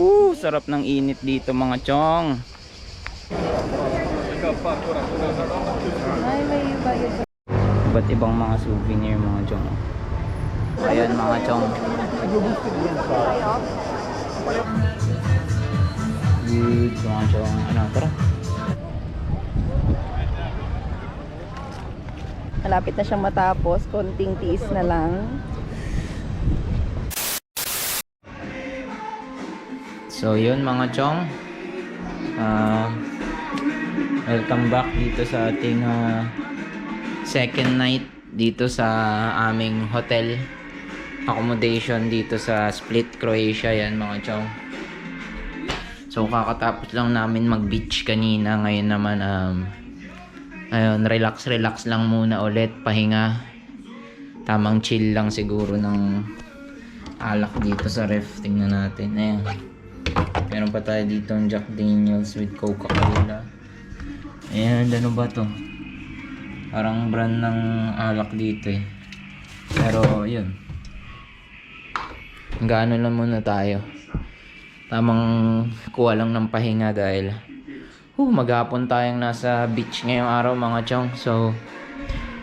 Uh, sarap ng init dito mga chong. Iba't ibang mga souvenir mga chong. Ayan mga chong. Good mga chong. Ano, tara. Malapit na siyang matapos. Konting tiis na lang. So yun mga chong. Ah, welcome back dito sa ating ah, second night dito sa aming hotel accommodation dito sa Split, Croatia yan mga chong. So kakatapos lang namin mag-beach kanina ngayon naman um ayun relax relax lang muna ulit pahinga. Tamang chill lang siguro ng alak dito sa ref. Tingnan natin. Ayan. Meron pa tayo dito ng Jack Daniels with Coca-Cola. Ayan, ano ba to? Parang brand ng alak dito eh. Pero, yun. Gaano lang muna tayo. Tamang kuha lang ng pahinga dahil huh, maghapon tayong nasa beach ngayong araw mga chong. So,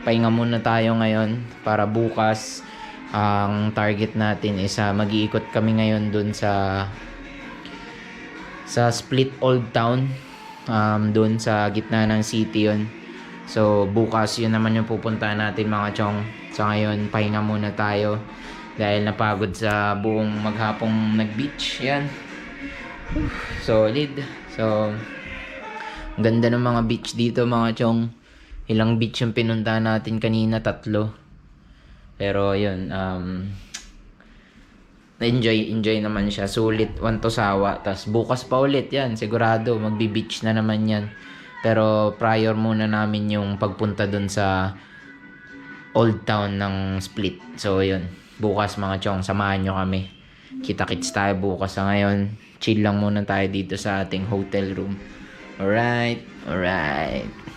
pahinga muna tayo ngayon para bukas ang target natin is ah, mag-iikot kami ngayon dun sa sa Split Old Town um, doon sa gitna ng city yon so bukas yun naman yung pupuntahan natin mga chong. So ngayon pahinga muna tayo. Dahil napagod sa buong maghapong nag beach yan solid so ganda ng mga beach dito mga chong. Ilang beach yung pinuntahan natin kanina tatlo. Pero yun um, enjoy enjoy naman siya. Sulit one to tas bukas pa ulit yan sigurado. Magbi-beach na naman yan. Pero prior muna namin yung pagpunta dun sa old town ng Split. So yun. Bukas mga chong samahan nyo kami. Kita kits tayo bukas sa ngayon. Chill lang muna tayo dito sa ating hotel room. Alright alright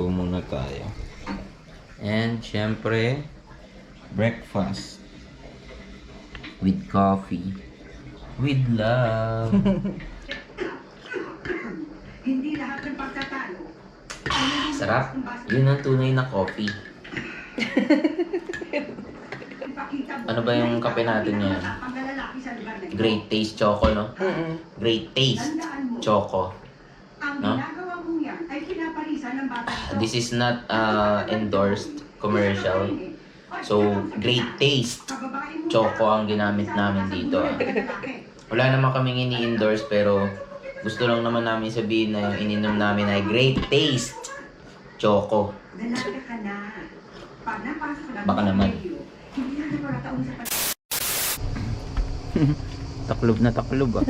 Luto-luto muna tayo. And syempre, breakfast. With coffee. With love. Hindi lahat ng pagkatalo. Sarap. Yun ang tunay na coffee. Ano ba yung kape natin ngayon? Great taste choco, no? Great taste choco. no? ginagawa mo yan ay pinapalisan ng bata ito. This is not uh, endorsed commercial. So, great taste choco ang ginamit namin dito. ah. Wala naman kaming ini-endorse pero gusto lang naman namin sabihin na yung ininom namin ay great taste choco. Baka naman. Taklob na taklob ah.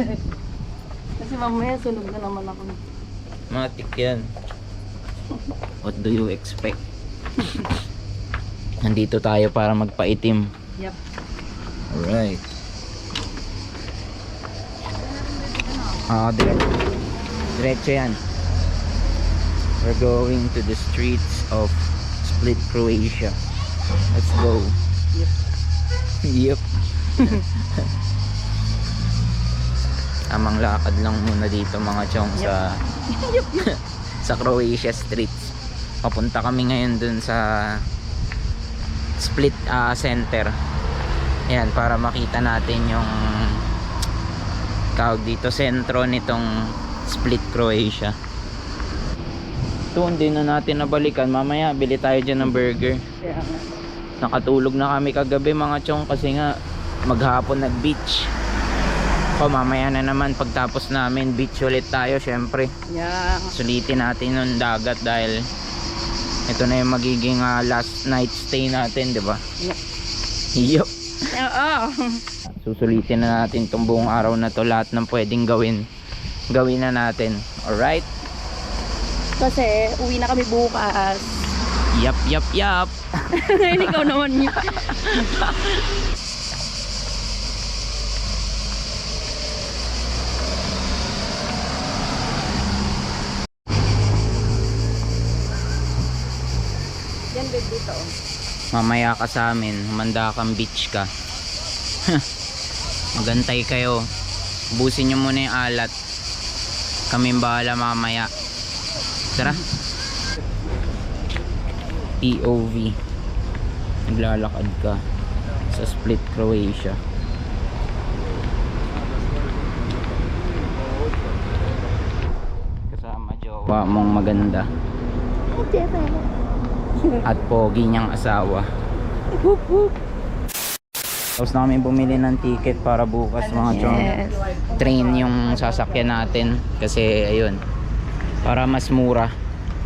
Kasi mamaya sunog na naman ako. Matik yan. What do you expect? Nandito tayo para magpaitim. Yep. Alright. Ah, diretso. Diretso yan. We're going to the streets of Split, Croatia. Let's go. Yep. Amang lakad lang muna dito mga chong sa sa Croatia streets. Papunta kami ngayon dun sa Split ah, Center. Yan, para makita natin yung tawag dito, sentro nitong Split, Croatia. Ito, hindi na natin nabalikan. Mamaya, bili tayo dyan ng burger. Nakatulog na kami kagabi mga chong kasi nga maghapon nag-beach. O, mamaya na naman pagtapos namin, beach ulit tayo syempre. Yeah. Sulitin natin yung dagat dahil ito na yung magiging ah, last night stay natin, di ba? Yup. Oo. Susulitin na natin itong buong araw na to lahat ng pwedeng gawin. Gawin na natin. Alright? Kasi uwi na kami bukas. Yap, yap, yap. Ngayon ikaw naman yun. babe dito. oh. Mamaya ka sa amin, humanda kang beach ka. Magantay kayo. Busin nyo muna yung alat. Kami bahala mamaya. Tara. POV. Naglalakad ka sa Split, Croatia. Kasama jowa mong maganda. At pogi niyang asawa. Whoop, whoop. Tapos na kami bumili ng ticket para bukas mga chong. Yes. Train yung sasakyan natin. Kasi ayun. Para mas mura.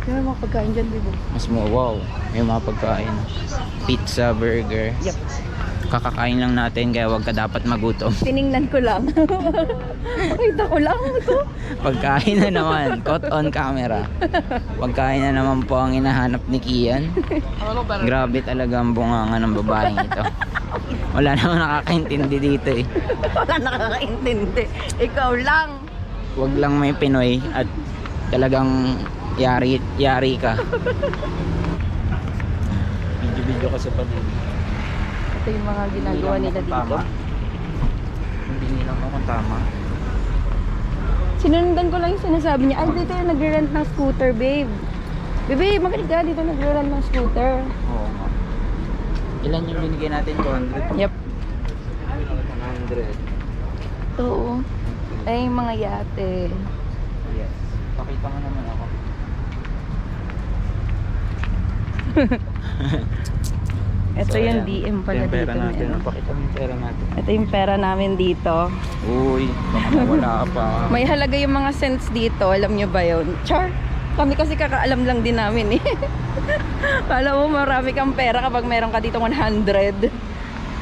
Yung mga pagkain dyan, oh. Mas mura. Wow. Yung mga pagkain. Pizza, burger. Yep. Kakakain lang natin kaya wag ka dapat magutom. Tiningnan ko lang. Pakita ko lang ito. Pagkain na naman. Caught on camera. Pagkain na naman po ang hinahanap ni Kian. Grabe talaga ang bunganga ng babaeng ito. Wala naman nakakaintindi dito eh. Wala nakakaintindi. Ikaw lang. Wag lang may Pinoy at talagang yari yari ka. Video-video ka sa pamilya. Ito yung mga ginagawa nila dito. Hindi nila mo kung tama. Sinundan ko lang yung sinasabi niya. Ay, dito yung nagre-rent ng scooter, babe. Babe, makinig ka. Dito nagre-rent ng scooter. Oo nga. Ilan yung binigay natin? 200? Yep. 100. Ito, oh. Ay, yung mga yate. Yes. Pakita mo naman ako. Ito So, yung ayan. DM Ito pala yung pera dito. natin. meron. Pakita mo yung pera natin. Ito yung pera namin dito. Uy, ka pa. May halaga yung mga cents dito. Alam nyo ba yun? Char! Kami kasi kakaalam lang din namin eh. Kala mo marami kang pera kapag meron ka dito 100.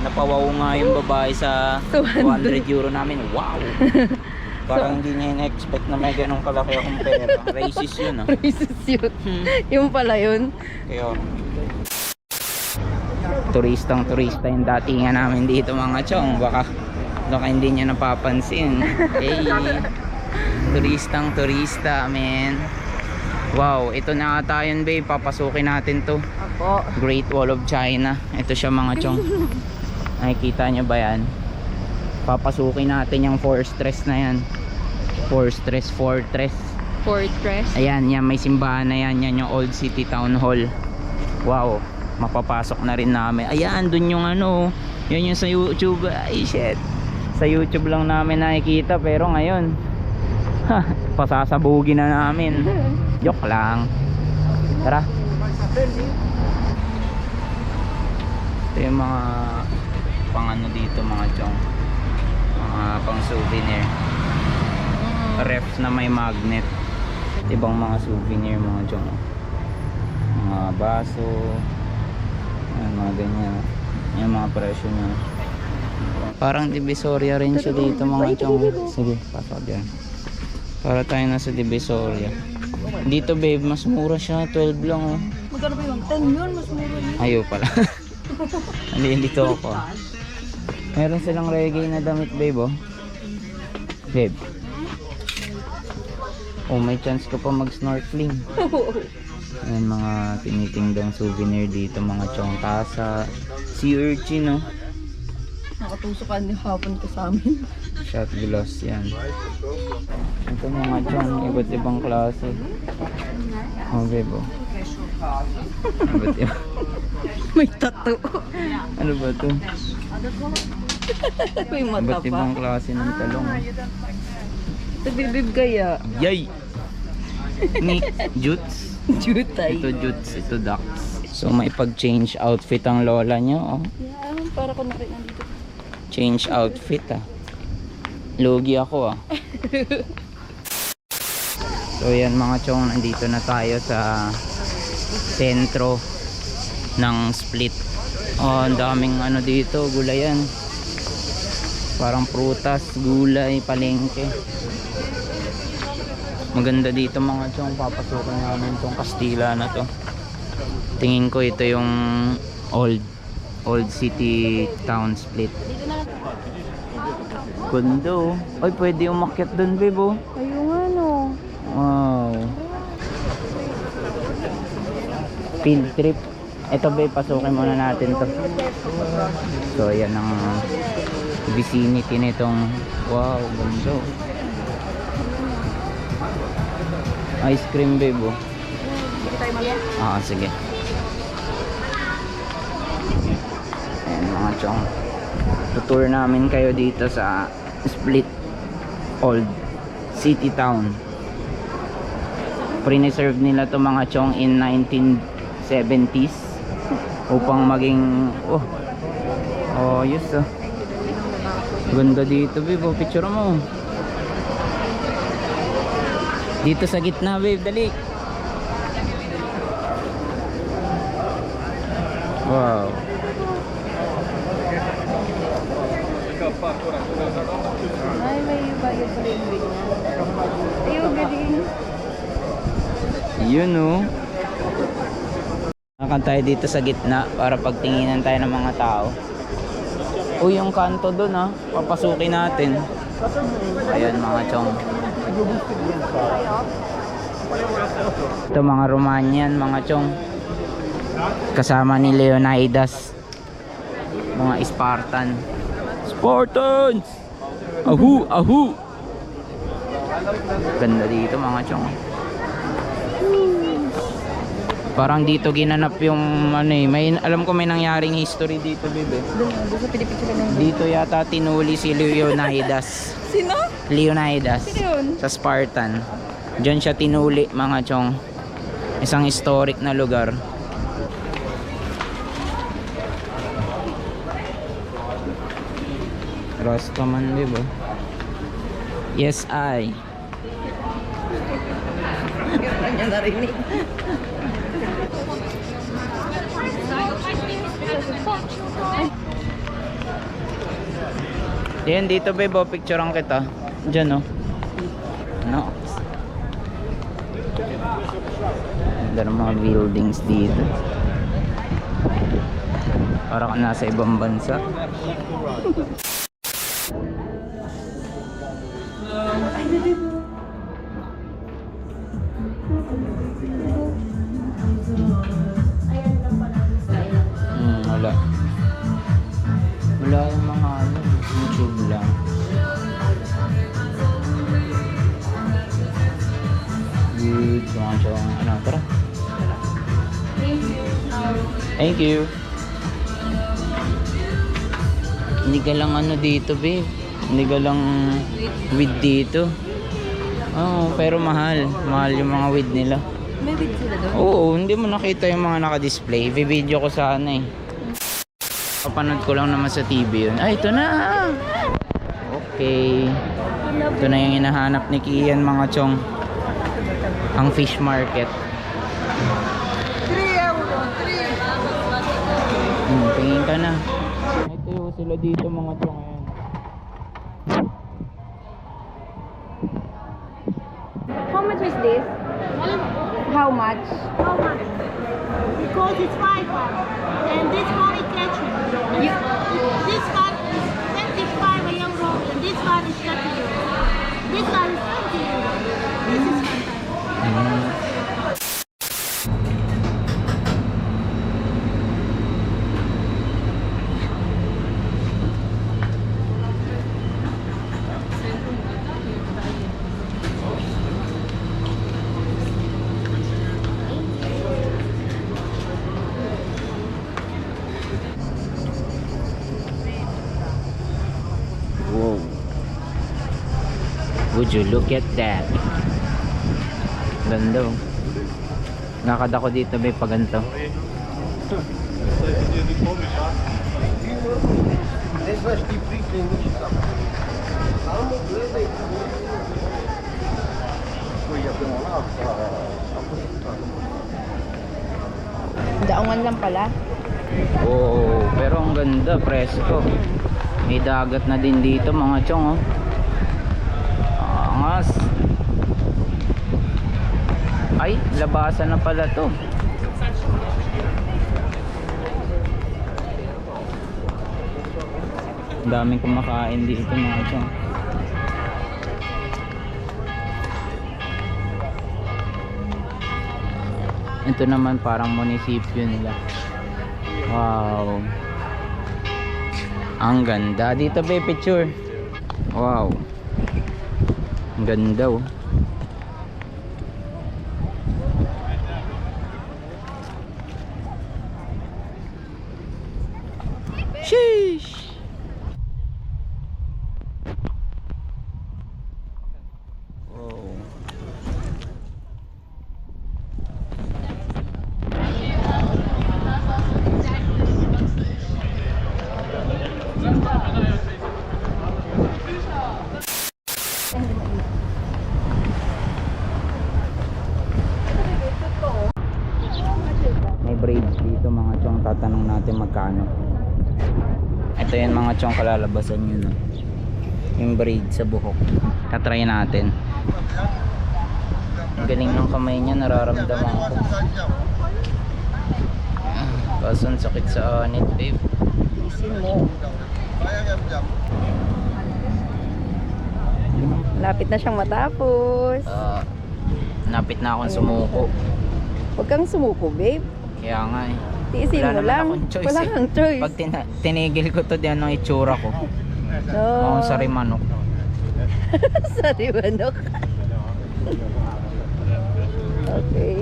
Napawaw nga yung babae sa 200. 200 euro namin. Wow! Parang hindi niya in-expect na may ganong kalaki akong pera. Racist yun ah. Racist yun. yung pala yun. Kaya, turistang turista yung datingan namin dito mga chong. Baka, baka hindi niya napapansin. Hey, turistang turista, man. Wow, ito na ata yun babe. Papasukin natin to. Apo. Great Wall of China. Ito siya mga chong. Nakikita nyo ba yan? Papasukin natin yung fortress na yan. Fortress, fortress. Fortress. Ayan, yan may simbahan na yan. Yan yung Old City Town Hall. Wow, mapapasok na rin namin. Ayan, dun yung ano. Yan yung sa YouTube. Ay, shit. Sa YouTube lang namin nakikita pero ngayon ha, pasasabugin na namin. Joke lang. Tara. Ito yung mga pang ano dito mga chong. Mga pang souvenir. Ref na may magnet. Ibang mga souvenir mga chong. Mga baso. Ayan, mga ganyan. Yung mga presyo niya. Parang divisoria rin siya dito mga chong. Sige, pasok dyan. Para tayo nasa divisoria. Dito babe, mas mura siya. 12 lang oh. Magkano ba yun? 10 yun, mas mura yun. Ayaw pala. Hindi dito ako. Meron silang reggae na damit, babe, oh. Babe. Oh, may chance ka pa mag-snorkeling. Ayan, mga tinitingdang souvenir dito, mga chong tasa. Sea urchin, oh. Nakatusukan yung hapon ko sa amin. Shot glass, yan. Ito mga chong, iba't ibang klase. Oh, babe, oh. Iba't ibang. May tattoo. Ano ba to? May mata Iba't pa. ibang klase ng talong. Ito bibib kaya. Yay! Ni Jutes. Jutay. Ito Jutes, ito Ducks. So may pag-change outfit ang lola nyo. Oh. Yan, para ko na rin nandito. Change outfit ah. Lugi ako ah. So yan mga chong, nandito na tayo sa sentro ng split. Oh, ang daming ano dito, gulayan. Parang prutas, gulay, palengke. Maganda dito mga chong, papasukan namin tong Kastila na to. Tingin ko ito yung old old city town split. Kundo. Ay, pwede umakyat dun, bebo. Ayun nga no. Wow. Field trip. Ito ba, pasukin muna natin to. So, yan ang vicinity nitong wow, ganda. Ice cream babe oh. Hindi tayo mag Ah, sige. Ayan mga chong. Tutour namin kayo dito sa Split Old City Town. Preserve nila to mga chong in 1970s upang maging oh oh yes ah ganda dito babe oh, picture mo dito sa gitna babe dali Wow. Ay, may bayad pa rin rin Ayun, galing. Yun oh. Nakakanta tayo dito sa gitna para pagtinginan tayo ng mga tao. Uy, yung kanto doon ah. Papasukin natin. Ayan mga chong. Ito mga Romanian, mga chong. Kasama ni Leonidas. Mga Spartan. Spartans! Ahu! Ahu! Ganda dito mga chong. Parang dito ginanap yung ano eh. May, alam ko may nangyaring history dito, bebe. Ng... Dito yata tinuli si Leonidas. Sino? Leonidas. Sino yun? Sa Spartan. Diyan siya tinuli mga chong. Isang historic na lugar. Rastaman, di ba? Yes, I. Kanya narinig. Yan, dito bebo, picturean kita. Diyan, oh. No. Ganda mga buildings dito. Para ka nasa ibang bansa. Thank you. Hindi ka lang ano dito, babe. Hindi ka lang weed dito. Oo, pero mahal. Mahal yung mga weed nila. May bid sila doon? Oo, hindi mo nakita yung mga naka-display. Video ko sana eh. Papanood ko lang naman sa TV yun. Ay, ito na! Okay. Ito na yung hinahanap ni Kian mga chong. Ang fish market. Sila dito mga chong. Ayan. How much is this? How much? How much? Because it's five and this one is catching. You, This one is twenty-five a euro, and this one is thirty euro. This one is twenty euro. This is fantastic. Hmm. Would you look at that? Ganda oh. Nakad ako dito may paganto. daungan lang pala. Oo, pero ang ganda, presko. May dagat na din dito mga chong oh. Angas. Ay, labasan na pala to. Daming kumakain dito mga chong. Ito naman parang munisipyo nila. Wow. Ang ganda. Dito ba picture? Wow. Ang ganda oh. Sheesh. Wow. Braids dito mga chong tatanong natin magkano. Ito yan mga chong kalalabasan nyo no. Yung braid sa buhok. Tatry natin. Ang galing ng kamay niya nararamdaman ko. Kaso ang sakit sa anit babe. Isin mo. Lapit na siyang matapos. Ah, napit na akong sumuko. Huwag kang sumuko, babe. Kaya nga eh. Tiisin Wala mo lang. choice Wala eh. kang choice. Pag tina- tinigil ko to, di ano ang itsura ko. No. Akong sari manok. Sorry, manok. okay.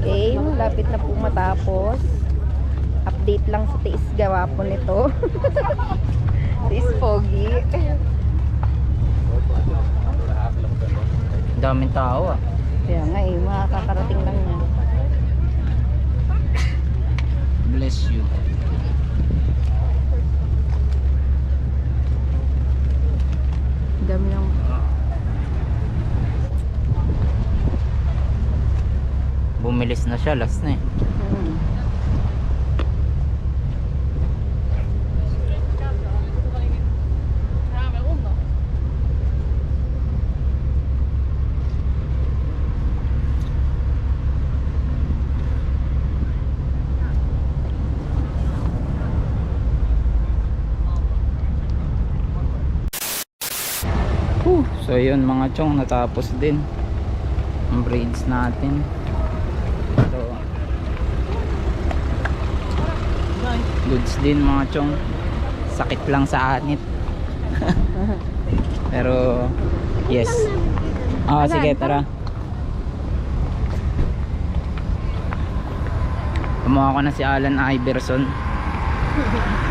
Okay, malapit na po matapos. Update lang sa tiis gawa po nito. tiis pogi. Daming tao ah. Kaya nga eh, makakarating lang yan. Bless you. Dami ng... Bumilis na siya, last na eh. Hmm. Whew. So yun mga chong, natapos din. Ang braids natin. So, goods din mga chong. Sakit lang sa anit. Pero, yes. Asan? sige, tara. Kumuha ko na si Alan Iverson.